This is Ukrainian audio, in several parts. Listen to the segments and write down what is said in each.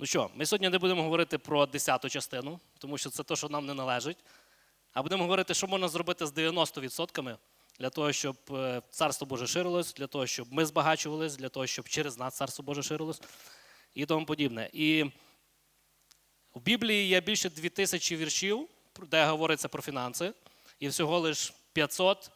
Ну що, ми сьогодні не будемо говорити про десяту частину, тому що це те, що нам не належить. А будемо говорити, що можна зробити з 90% для того, щоб е, Царство Боже ширилось, для того, щоб ми збагачувались, для того, щоб через нас Царство Боже ширилось і тому подібне. І в Біблії є більше 2000 віршів, де говориться про фінанси, і всього лише 500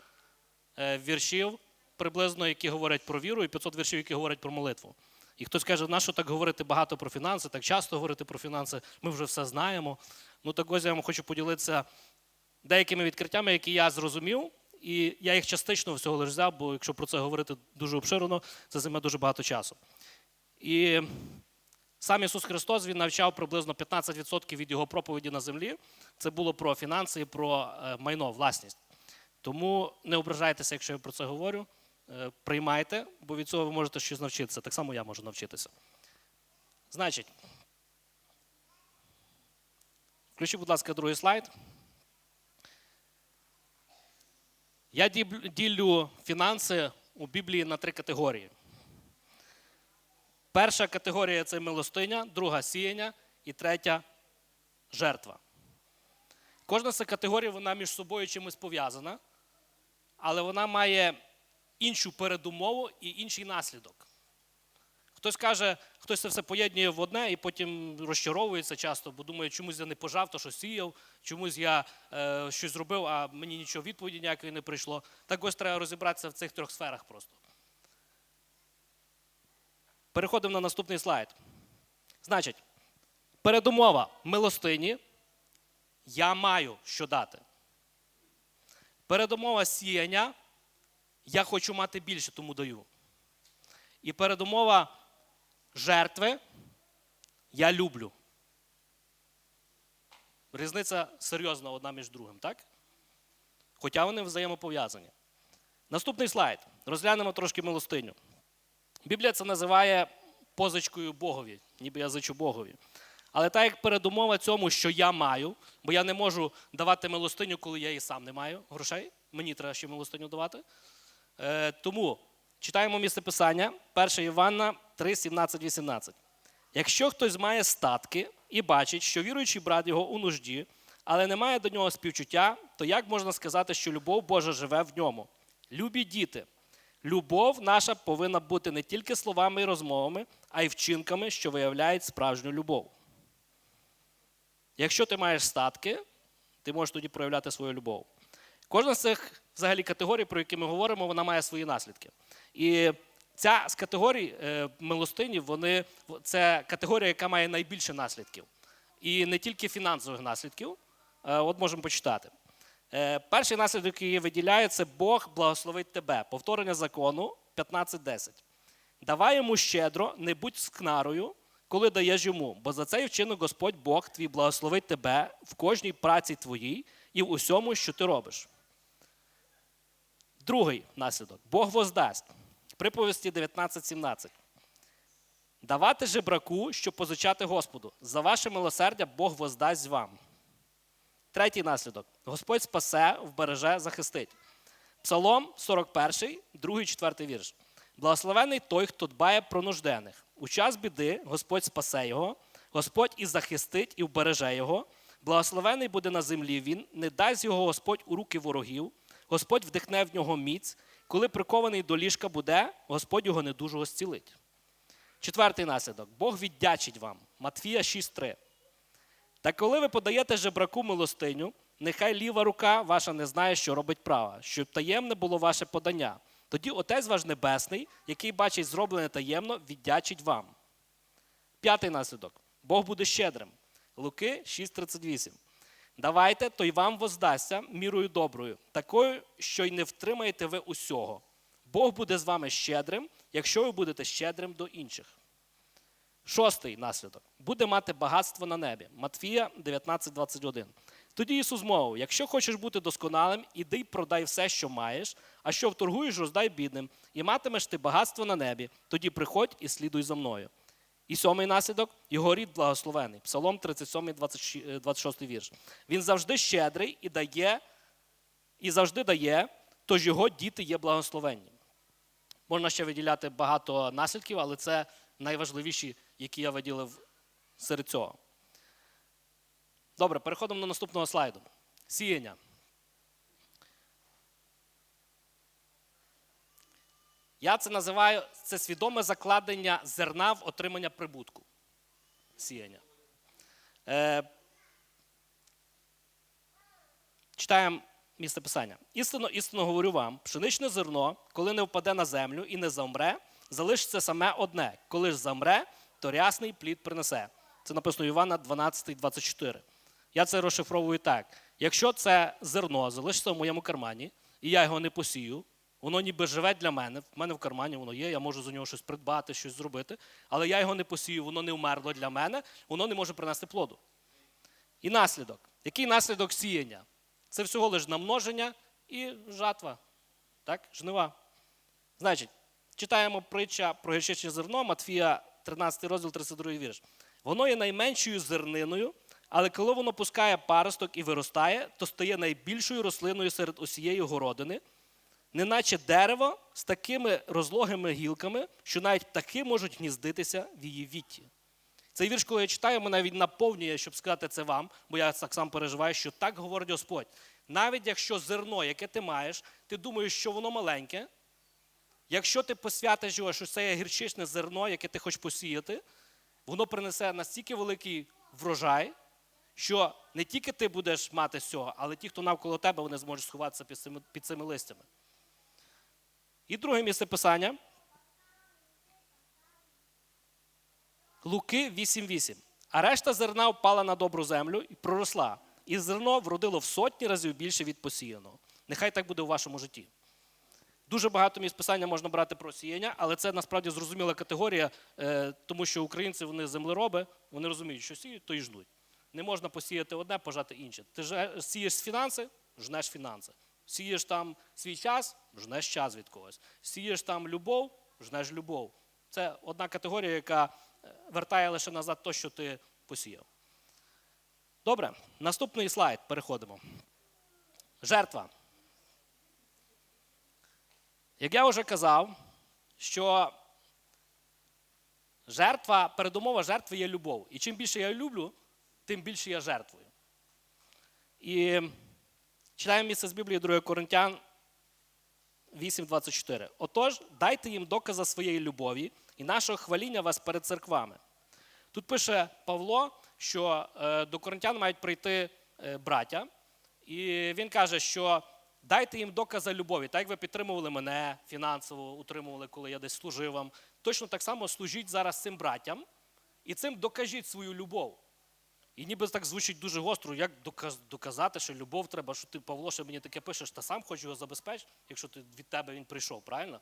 е, віршів приблизно, які говорять про віру, і 500 віршів, які говорять про молитву. І хтось каже, нащо так говорити багато про фінанси, так часто говорити про фінанси, ми вже все знаємо. Ну так ось я вам хочу поділитися деякими відкриттями, які я зрозумів, і я їх частично всього лише взяв, бо якщо про це говорити дуже обширено, це займе дуже багато часу. І сам Ісус Христос він навчав приблизно 15% від його проповіді на землі. Це було про фінанси і про е, майно, власність. Тому не ображайтеся, якщо я про це говорю. Е, Приймайте, бо від цього ви можете щось навчитися. Так само я можу навчитися. Значить, включіть, будь ласка, другий слайд. Я ділю фінанси у Біблії на три категорії. Перша категорія це милостиня, друга сіяння і третя жертва. Кожна з цих категорій вона між собою чимось пов'язана, але вона має іншу передумову і інший наслідок. Хтось каже, хтось це все поєднує в одне і потім розчаровується часто, бо думає, чомусь я не пожав, то що сіяв, чомусь я е, щось зробив, а мені нічого відповіді ніякої не прийшло. Так ось треба розібратися в цих трьох сферах просто. Переходимо на наступний слайд. Значить, передумова милостині. Я маю що дати. Передумова сіяння. Я хочу мати більше, тому даю. І передумова жертви. Я люблю. Різниця серйозна одна між другим, так? Хоча вони взаємопов'язані. Наступний слайд. Розглянемо трошки милостиню. Біблія це називає позичкою Богові, ніби я зичу Богові. Але так як передумова цьому, що я маю, бо я не можу давати милостиню, коли я і сам не маю грошей, мені треба ще милостиню давати. Е, тому читаємо місце писання 1 Івана 3, 17, 18. Якщо хтось має статки і бачить, що віруючий брат його у нужді, але не має до нього співчуття, то як можна сказати, що любов Божа живе в ньому? Любі діти, любов наша повинна бути не тільки словами і розмовами, а й вчинками, що виявляють справжню любов. Якщо ти маєш статки, ти можеш тоді проявляти свою любов. Кожна з цих взагалі категорій, про які ми говоримо, вона має свої наслідки. І ця з категорій е, милостині, вони, це категорія, яка має найбільше наслідків. І не тільки фінансових наслідків. Е, от можемо почитати. Е, перший наслідок, який виділяє, це Бог благословить тебе. Повторення закону 15.10. Давай йому щедро, не будь скнарою, коли даєш йому, бо за цей вчинок Господь Бог твій благословить тебе в кожній праці твоїй і в усьому, що ти робиш. Другий наслідок Бог воздасть. Приповісті 19.17. Давати жебраку, щоб позичати Господу. За ваше милосердя Бог воздасть вам. Третій наслідок. Господь спасе, вбереже, захистить. Псалом 41, 2, 4 вірш. Благословений той, хто дбає про нужденних. У час біди Господь спасе його, Господь і захистить, і вбереже його. Благословений буде на землі він, не дасть його Господь у руки ворогів, Господь вдихне в нього міць. Коли прикований до ліжка буде, Господь його недужого зцілить. Четвертий наслідок. Бог віддячить вам. Матфія 6.3. Та коли ви подаєте жебраку милостиню, нехай ліва рука ваша не знає, що робить права, щоб таємне було ваше подання. Тоді Отець ваш Небесний, який бачить зроблене таємно, віддячить вам. П'ятий наслідок. Бог буде щедрим. Луки 6.38. Давайте, то й вам воздасться мірою доброю, такою, що й не втримаєте ви усього. Бог буде з вами щедрим, якщо ви будете щедрим до інших. Шостий наслідок. Буде мати багатство на небі. Матфія 19.21. Тоді Ісус мовив: якщо хочеш бути досконалим, іди й продай все, що маєш, а що вторгуєш, роздай бідним, і матимеш ти багатство на небі, тоді приходь і слідуй за мною. І сьомий наслідок його рід благословений. Псалом 37, 26 вірш. Він завжди щедрий і дає, і завжди дає, тож його діти є благословенні. Можна ще виділяти багато наслідків, але це найважливіші, які я виділив серед цього. Добре, переходимо до наступного слайду. Сіяння. Я це називаю це свідоме закладення зерна в отримання прибутку. Сіяння. Е, читаємо місце писання. Істинно, істинно говорю вам, пшеничне зерно, коли не впаде на землю і не замре, залишиться саме одне. Коли ж замре, то рясний плід принесе. Це написано Івана 12, 24. Я це розшифровую так: якщо це зерно залишиться в моєму кармані, і я його не посію, воно ніби живе для мене, в мене в кармані воно є, я можу за нього щось придбати, щось зробити, але я його не посію, воно не вмерло для мене, воно не може принести плоду. І наслідок. Який наслідок сіяння? Це всього лиш намноження і жатва. Так? Жнива. Значить, читаємо притча про гірчичне зерно, Матфія 13 розділ, 32 вірш. Воно є найменшою зерниною, але коли воно пускає паросток і виростає, то стає найбільшою рослиною серед усієї городини, неначе дерево з такими розлогими гілками, що навіть птахи можуть гніздитися в її вітті. Цей вірш, коли я читаю, мене він наповнює, щоб сказати це вам, бо я так сам переживаю, що так говорить Господь. Навіть якщо зерно, яке ти маєш, ти думаєш, що воно маленьке, якщо ти посвятиш його, що це є гірчичне зерно, яке ти хочеш посіяти, воно принесе настільки великий врожай, що не тільки ти будеш мати з цього, але ті, хто навколо тебе, вони зможуть сховатися під цими, під цими листями. І друге місце писання. Луки 8.8. А решта зерна впала на добру землю і проросла. І зерно вродило в сотні разів більше від посіяного. Нехай так буде у вашому житті. Дуже багато місць писання можна брати про сіяння, але це насправді зрозуміла категорія, е, тому що українці вони землероби, вони розуміють, що сіють, то і жнуть. Не можна посіяти одне, пожати інше. Ти же сієш фінанси, жнеш фінанси. Сієш там свій час, жнеш час від когось. Сієш там любов, жнеш любов. Це одна категорія, яка е, вертає лише назад те, що ти посіяв. Добре, наступний слайд. Переходимо. Жертва. Як я вже казав, що жертва, передумова жертви є любов. І чим більше я люблю, тим більше я жертвую. І читаємо місце з Біблії 2 Коринтян 8.24. Отож, дайте їм докази своєї любові і нашого хваління вас перед церквами. Тут пише Павло, що е, до коринтян мають прийти е, браття, і він каже, що дайте їм докази любові. Так як ви підтримували мене фінансово, утримували, коли я десь служив вам. Точно так само служіть зараз цим браттям і цим докажіть свою любов. І ніби так звучить дуже гостро, як доказати, що любов треба, що ти, Павло, ще мені таке пишеш, та сам хочу його забезпечити, якщо ти, від тебе він прийшов, правильно?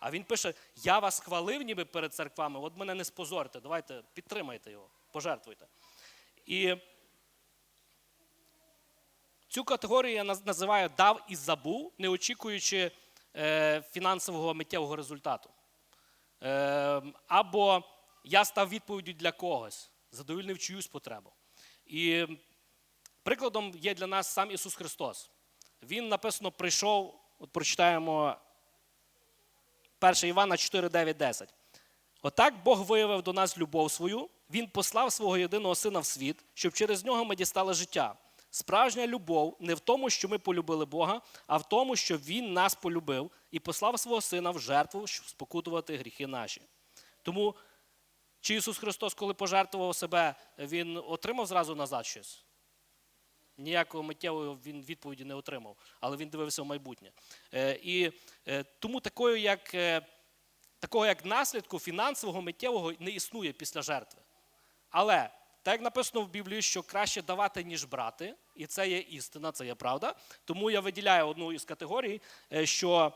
А він пише: Я вас хвалив ніби перед церквами, от мене не спозорте, давайте підтримайте його, пожертвуйте. І цю категорію я називаю дав і забув, не очікуючи е, фінансового миттєвого результату. Е, або я став відповіддю для когось, задовільнив чиюсь потребу. І прикладом є для нас сам Ісус Христос. Він написано прийшов, от прочитаємо 1 Івана 4, 9, 10. Отак Бог виявив до нас любов свою, Він послав свого єдиного сина в світ, щоб через нього ми дістали життя. Справжня любов не в тому, що ми полюбили Бога, а в тому, що Він нас полюбив і послав свого сина в жертву, щоб спокутувати гріхи наші. Тому чи Ісус Христос, коли пожертвував себе, Він отримав зразу назад щось? Ніякого миттєвого він відповіді не отримав, але він дивився в майбутнє. Е, і е, тому такою, як, е, такого як наслідку фінансового миттєвого не існує після жертви. Але так як написано в Біблії, що краще давати, ніж брати, і це є істина, це є правда. Тому я виділяю одну із категорій, що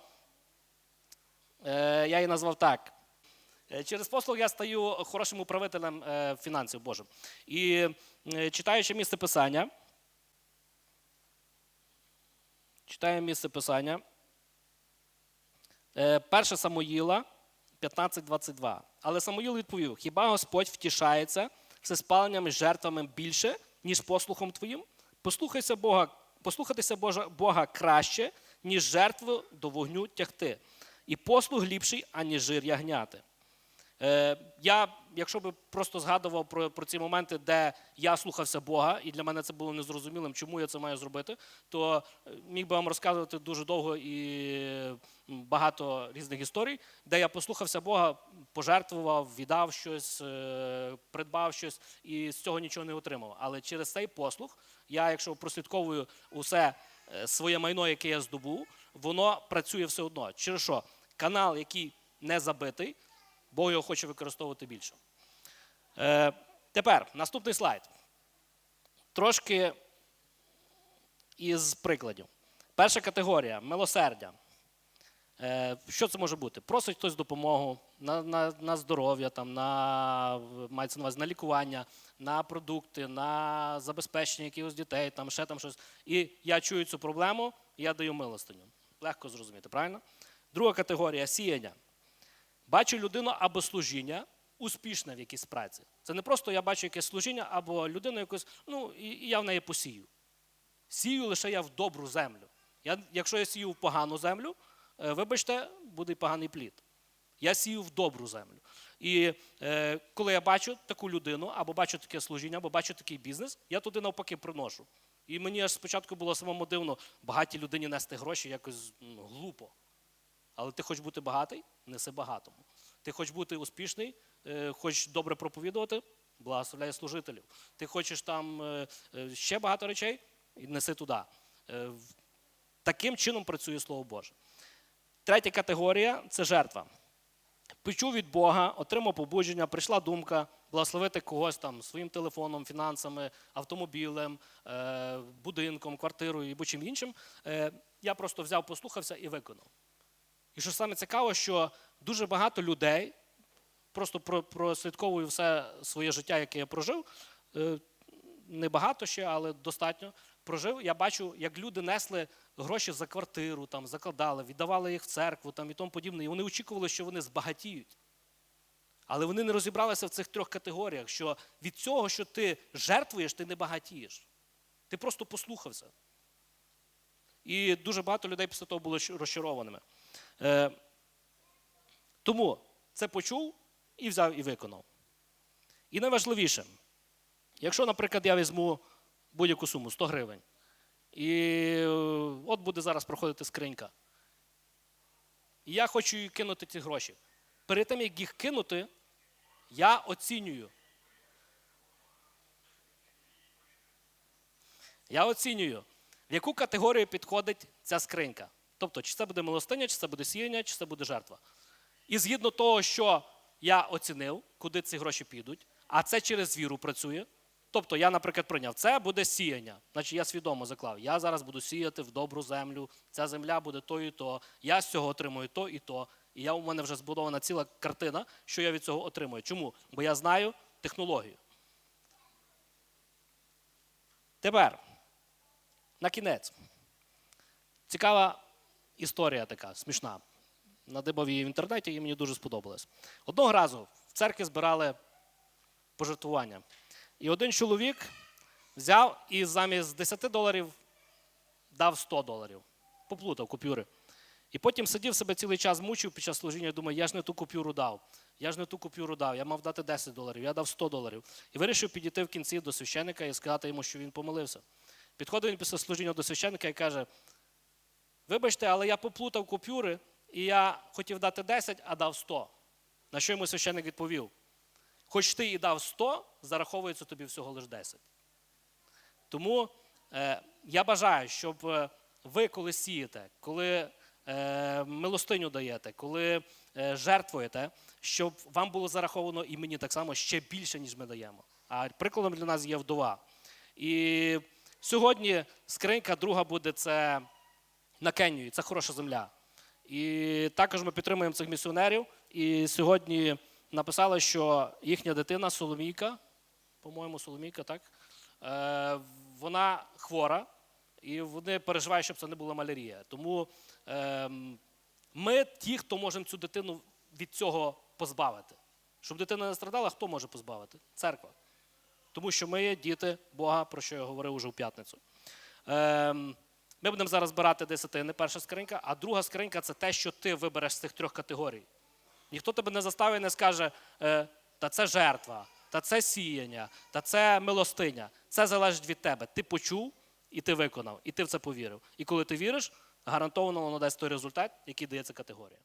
я її назвав так. Е, Через послуг я стаю хорошим управителем е, фінансів Божим. І е, читаючи місце писання, читаємо місце писання. Е, 1 Самуїла 15.22. Але Самуїл відповів: хіба Господь втішається всеспаленням і жертвами більше, ніж послухом твоїм? Послухайся Бога, послухатися Божа, Бога краще, ніж жертву до вогню тягти. І послуг ліпший, аніж жир ягняти. Е, я якщо би просто згадував про, про ці моменти, де я слухався Бога, і для мене це було незрозумілим, чому я це маю зробити, то е, міг би вам розказувати дуже довго і багато різних історій, де я послухався Бога, пожертвував, віддав щось, е, придбав щось і з цього нічого не отримав. Але через цей послуг я, якщо прослідковую усе своє майно, яке я здобув, воно працює все одно. Через що? Канал, який не забитий, Бог його хоче використовувати більше. Е, тепер наступний слайд. Трошки із прикладів. Перша категорія милосердя. Е, що це може бути? Просить хтось допомогу на, на, на здоров'я, там, на, мається на, увазі, на лікування, на продукти, на забезпечення якихось дітей, там, ще там щось. І я чую цю проблему, я даю милостиню. Легко зрозуміти, правильно? Друга категорія сіяння. Бачу людину або служіння успішне в якійсь праці. Це не просто я бачу якесь служіння або людину якусь, ну, і, я в неї посію. Сію лише я в добру землю. Я, якщо я сію в погану землю, е, вибачте, буде поганий плід. Я сію в добру землю. І е, коли я бачу таку людину, або бачу таке служіння, або бачу такий бізнес, я туди навпаки приношу. І мені аж спочатку було самому дивно багатій людині нести гроші якось м, глупо. Але ти хочеш бути багатий, неси багатому. Ти хочеш бути успішний, е, хочеш добре проповідувати, благословляй служителів. Ти хочеш там е, е, ще багато речей, і неси туди. Таким чином працює Слово Боже. Третя категорія це жертва. Почув від Бога, отримав побудження, прийшла думка благословити когось там своїм телефоном, фінансами, автомобілем, будинком, квартирою або чим іншим. Я просто взяв, послухався і виконав. І що саме цікаво, що дуже багато людей, просто прослідковую все своє життя, яке я прожив, е, небагато ще, але достатньо прожив. Я бачу, як люди несли гроші за квартиру, там, закладали, віддавали їх в церкву там, і тому подібне. І вони очікували, що вони збагатіють. Але вони не розібралися в цих трьох категоріях, що від цього, що ти жертвуєш, ти не багатієш. Ти просто послухався. І дуже багато людей після того були розчарованими. Е, тому це почув і взяв і виконав. І найважливіше, якщо, наприклад, я візьму будь-яку суму 100 гривень, і е, от буде зараз проходити скринька. І я хочу кинути ці гроші. Перед тим, як їх кинути, я оцінюю. Я оцінюю, в яку категорію підходить ця скринька. Тобто, чи це буде милостиня, чи це буде сіяння, чи це буде жертва. І згідно того, що я оцінив, куди ці гроші підуть, а це через віру працює. Тобто, я, наприклад, прийняв, це буде сіяння. Значить, я свідомо заклав. Я зараз буду сіяти в добру землю, ця земля буде то і то, я з цього отримую то і то. І я, у мене вже збудована ціла картина, що я від цього отримую. Чому? Бо я знаю технологію. Тепер, на кінець. Цікава історія така, смішна. Надибав її в інтернеті і мені дуже сподобалось. Одного разу в церкві збирали пожертвування. І один чоловік взяв і замість 10 доларів дав 100 доларів. Поплутав купюри. І потім сидів себе цілий час мучив під час служіння, думаю, я ж не ту купюру дав. Я ж не ту купюру дав, я мав дати 10 доларів, я дав 100 доларів. І вирішив підійти в кінці до священника і сказати йому, що він помилився. Підходить він після служіння до священника і каже: Вибачте, але я поплутав купюри, і я хотів дати 10, а дав 100. На що йому священник відповів? Хоч ти і дав 100, зараховується тобі всього лише 10. Тому е, я бажаю, щоб е, ви, коли сієте, коли е, милостиню даєте, коли е, жертвуєте, щоб вам було зараховано і мені так само ще більше, ніж ми даємо. А прикладом для нас є вдова. І сьогодні скринька друга буде це на Кенію, це хороша земля. І також ми підтримуємо цих місіонерів. І сьогодні написали, що їхня дитина Соломійка, по-моєму, Соломійка, так? Е, вона хвора, і вони переживають, щоб це не була малярія. Тому ем, ми ті, хто можемо цю дитину від цього позбавити. Щоб дитина не страдала, хто може позбавити? Церква. Тому що ми є діти Бога, про що я говорив уже в п'ятницю. Ем, ми будемо зараз збирати десятини, перша скринька, а друга скринька це те, що ти вибереш з цих трьох категорій. Ніхто тебе не заставить і не скаже, е, та це жертва, та це сіяння, та це милостиня. Це залежить від тебе. Ти почув і ти виконав, і ти в це повірив. І коли ти віриш, гарантовано воно дасть той результат, який дає ця категорія.